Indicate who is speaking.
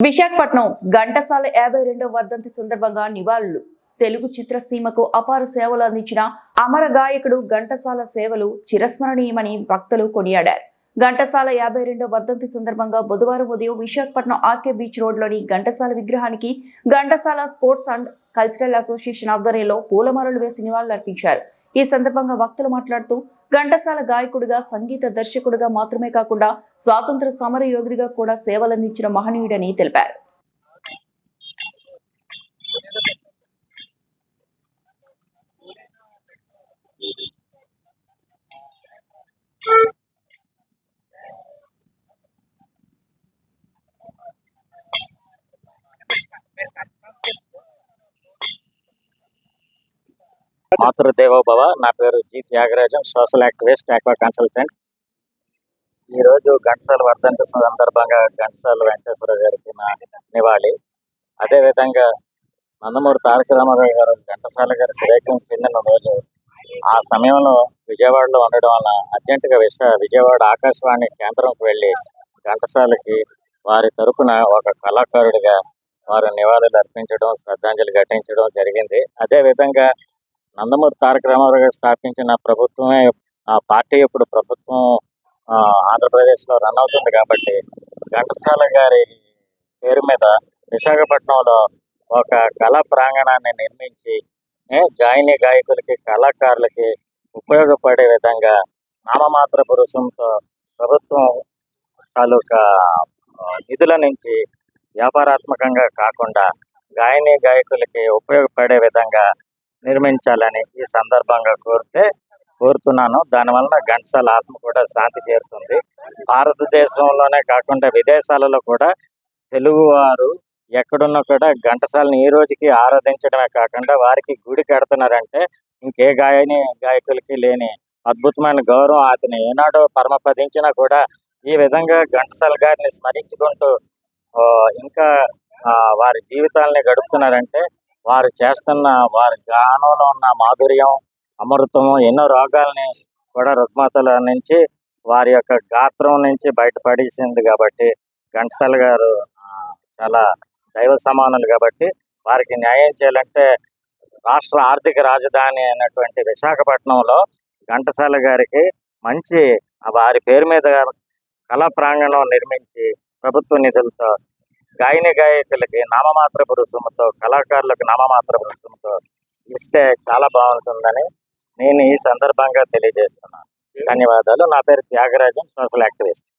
Speaker 1: విశాఖపట్నం ఘంటసాల యాభై రెండవ వర్ధంతి సందర్భంగా నివాళులు. తెలుగు చిత్రసీమకు అపార సేవలు అందించిన అమర గాయకుడు ఘంటసాల సేవలు చిరస్మరణీయమని భక్తులు కొనియాడారు. ఘంటసాల యాభై రెండవ వర్ధంతి సందర్భంగా బుధవారం ఉదయం విశాఖపట్నం ఆర్కే బీచ్ రోడ్లోని ఘంటసాల విగ్రహానికి Ghantasala sports and cultural association ఆధ్వర్యంలో పూలమాలలు వేసి నివాళులు అర్పించారు ఈ సందర్భంగా భక్తులు మాట్లాడుతూ ఘంటసాల గాయకుడిగా సంగీత దర్శకుడిగా మాత్రమే కాకుండా స్వాతంత్ర సమర యోధుడిగా కూడా సేవలందించిన మహనీయుడని తెలిపారు.
Speaker 2: మాతృదేవోభవ. నా పేరు G. Thyagarajan social activist aqua consultant. ఈరోజు ఘంటసాల వర్ధంతి సందర్భంగా ఘంటసాల వెంకటేశ్వర గారికి నా నివాళి. అదేవిధంగా నందమూరి తారక రామారావు గారు ఘంటసాల గారి శ్రేఖం చెందిన రోజు ఆ సమయంలో విజయవాడలో ఉండడం వల్ల అర్జెంటుగా విశ విజయవాడ ఆకాశవాణి కేంద్రంకి వెళ్ళి ఘంటసాలకి వారి తరపున ఒక కళాకారుడిగా వారు నివాళులు అర్పించడం శ్రద్ధాంజలి ఘటించడం జరిగింది. అదేవిధంగా నందమూరి తారక రామారావు గారు స్థాపించిన ప్రభుత్వమే ఆ పార్టీ ఇప్పుడు ప్రభుత్వం ఆంధ్రప్రదేశ్లో రన్ అవుతుంది కాబట్టి ఘంటసాల గారి పేరు మీద విశాఖపట్నంలో ఒక కళా ప్రాంగణాన్ని నిర్మించి గాయని గాయకులకి కళాకారులకి ఉపయోగపడే విధంగా నామమాత్ర పురుషంతో ప్రభుత్వం తాలూకా నిధుల నుంచి వ్యాపారాత్మకంగా కాకుండా గాయని గాయకులకి ఉపయోగపడే విధంగా నిర్మించాలని ఈ సందర్భంగా కోరితే కోరుతున్నాను. దానివలన ఘంటసాల ఆత్మ కూడా శాంతి చేరుతుంది. భారతదేశంలోనే కాకుండా విదేశాలలో కూడా తెలుగువారు ఎక్కడున్నా కూడా ఘంటసాలని ఈ రోజుకి ఆరాధించడమే కాకుండా వారికి గుడి కడుతున్నారంటే ఇంకే గాయని గాయకులకి లేని అద్భుతమైన గౌరవం అతను ఏనాడో పరమపదించినా కూడా ఈ విధంగా ఘంటసాల గారిని స్మరించుకుంటూ ఇంకా వారి జీవితాలని గడుపుతున్నారంటే వారు చేస్తున్న వారి గానంలో ఉన్న మాధుర్యం అమృతము ఎన్నో రోగాల్ని కూడా రుగ్మతల నుంచి వారి యొక్క గాత్రం నుంచి బయటపడేసింది కాబట్టి ఘంటసాల గారు చాలా దైవ సమానులు కాబట్టి వారికి న్యాయం చేయాలంటే రాష్ట్ర ఆర్థిక రాజధాని అయినటువంటి విశాఖపట్నంలో ఘంటసాల గారికి మంచి వారి పేరు మీద కళా ప్రాంగణం నిర్మించి ప్రభుత్వ నిధులతో గాయని గాయకులకి నామమాత్రపు రుసుముతో కళాకారులకు నామమాత్రపు రుసుముతో ఇస్తే చాలా బాగుంటుందని నేను ఈ సందర్భంగా తెలియజేస్తున్నాను. ధన్యవాదాలు. నా పేరు త్యాగరాజన్ సోషల్ యాక్టివిస్ట్.